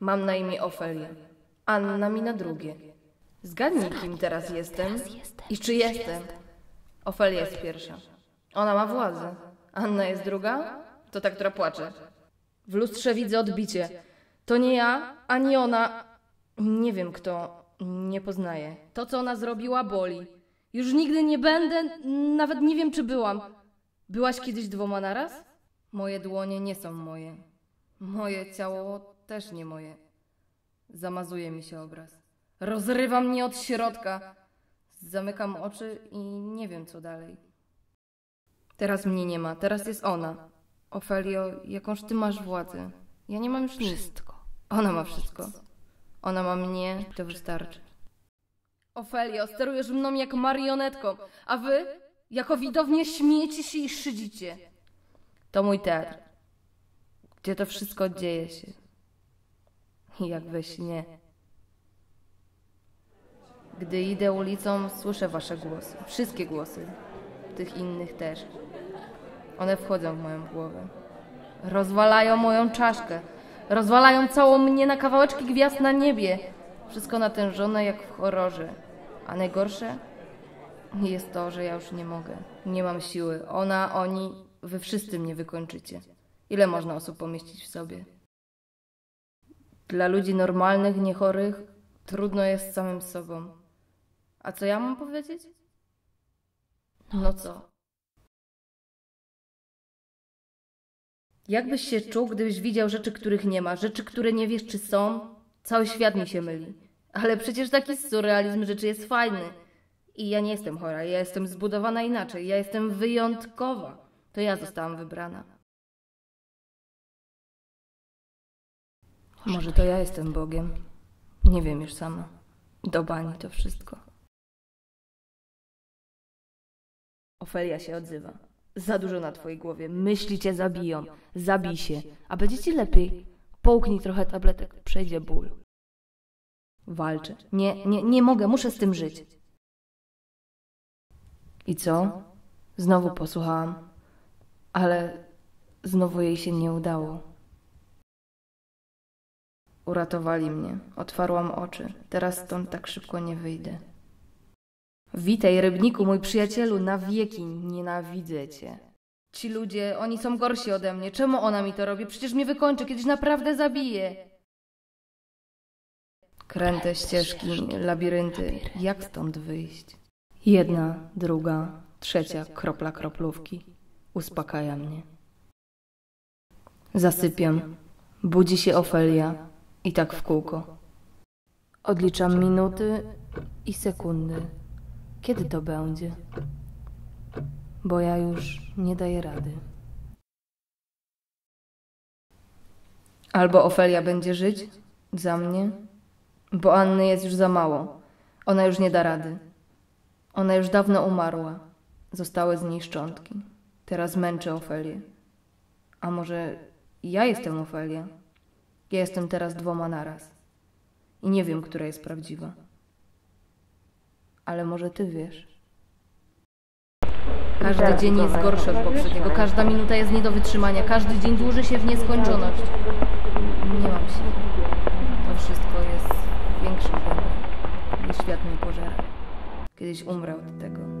Mam na imię Ofelia. Anna mi na drugie. Zgadnij, kim teraz jestem i czy jestem. Ofelia jest pierwsza. Ona ma władzę. Anna jest druga? To ta, która płacze. W lustrze widzę odbicie. To nie ja, ani ona. Nie wiem kto. Nie poznaję. To, co ona zrobiła, boli. Już nigdy nie będę, nawet nie wiem, czy byłam. Byłaś kiedyś dwoma naraz? Moje dłonie nie są moje. Moje ciało też nie moje. Zamazuje mi się obraz. Rozrywa mnie od środka. Zamykam oczy i nie wiem, co dalej. Teraz mnie nie ma, teraz jest ona. Ofelio, jakąż ty masz władzę? Ja nie mam już nic. Wszystko. Ona ma wszystko. Ona ma mnie, to wystarczy. Ofelio, sterujesz mną jak marionetką, a wy, jako widownie, śmiejecie się i szydzicie. To mój teatr, gdzie to wszystko dzieje się. Jak we śnie. Gdy idę ulicą, słyszę wasze głosy. Wszystkie głosy. Tych innych też. One wchodzą w moją głowę. Rozwalają moją czaszkę. Rozwalają całą mnie na kawałeczki gwiazd na niebie. Wszystko natężone jak w horrorze. A najgorsze jest to, że ja już nie mogę. Nie mam siły. Ona, oni, wy wszyscy mnie wykończycie. Ile można osób pomieścić w sobie? Dla ludzi normalnych, niechorych, trudno jest samym sobą. A co ja mam powiedzieć? No co? Jak byś się czuł, gdybyś widział rzeczy, których nie ma, rzeczy, które nie wiesz, czy są? Cały świat mi się myli. Ale przecież taki surrealizm rzeczy jest fajny. I ja nie jestem chora, ja jestem zbudowana inaczej, ja jestem wyjątkowa. To ja zostałam wybrana. Może to ja jestem Bogiem. Nie wiem już sama. Do bani to wszystko. Ofelia się odzywa. Za dużo na twojej głowie. Myśli cię zabiją. Zabij się. A będzie ci lepiej. Połknij trochę tabletek. Przejdzie ból. Walczę. Nie, nie, nie mogę. Muszę z tym żyć. I co? Znowu posłuchałam. Ale znowu jej się nie udało. Uratowali mnie. Otwarłam oczy. Teraz stąd tak szybko nie wyjdę. Witaj, rybniku, mój przyjacielu, na wieki nienawidzę cię. Ci ludzie, oni są gorsi ode mnie. Czemu ona mi to robi? Przecież mnie wykończy, kiedyś naprawdę zabije. Kręte ścieżki, labirynty. Jak stąd wyjść? Jedna, druga, trzecia kropla kroplówki. Uspokaja mnie. Zasypiam. Budzi się Ofelia. I tak w kółko. Odliczam minuty i sekundy. Kiedy to będzie? Bo ja już nie daję rady. Albo Ofelia będzie żyć za mnie, bo Anny jest już za mało. Ona już nie da rady. Ona już dawno umarła. Zostały z niej szczątki. Teraz męczę Ofelię. A może ja jestem Ofelia? Ja jestem teraz dwoma naraz. I nie wiem, która jest prawdziwa. Ale może ty wiesz. Każdy dzień jest gorszy od poprzedniego. Każda minuta jest nie do wytrzymania. Każdy dzień dłuży się w nieskończoność. Nie mam siły. To wszystko jest większe ode mnie. Gdy świat mnie pożera. Kiedyś umrę od tego.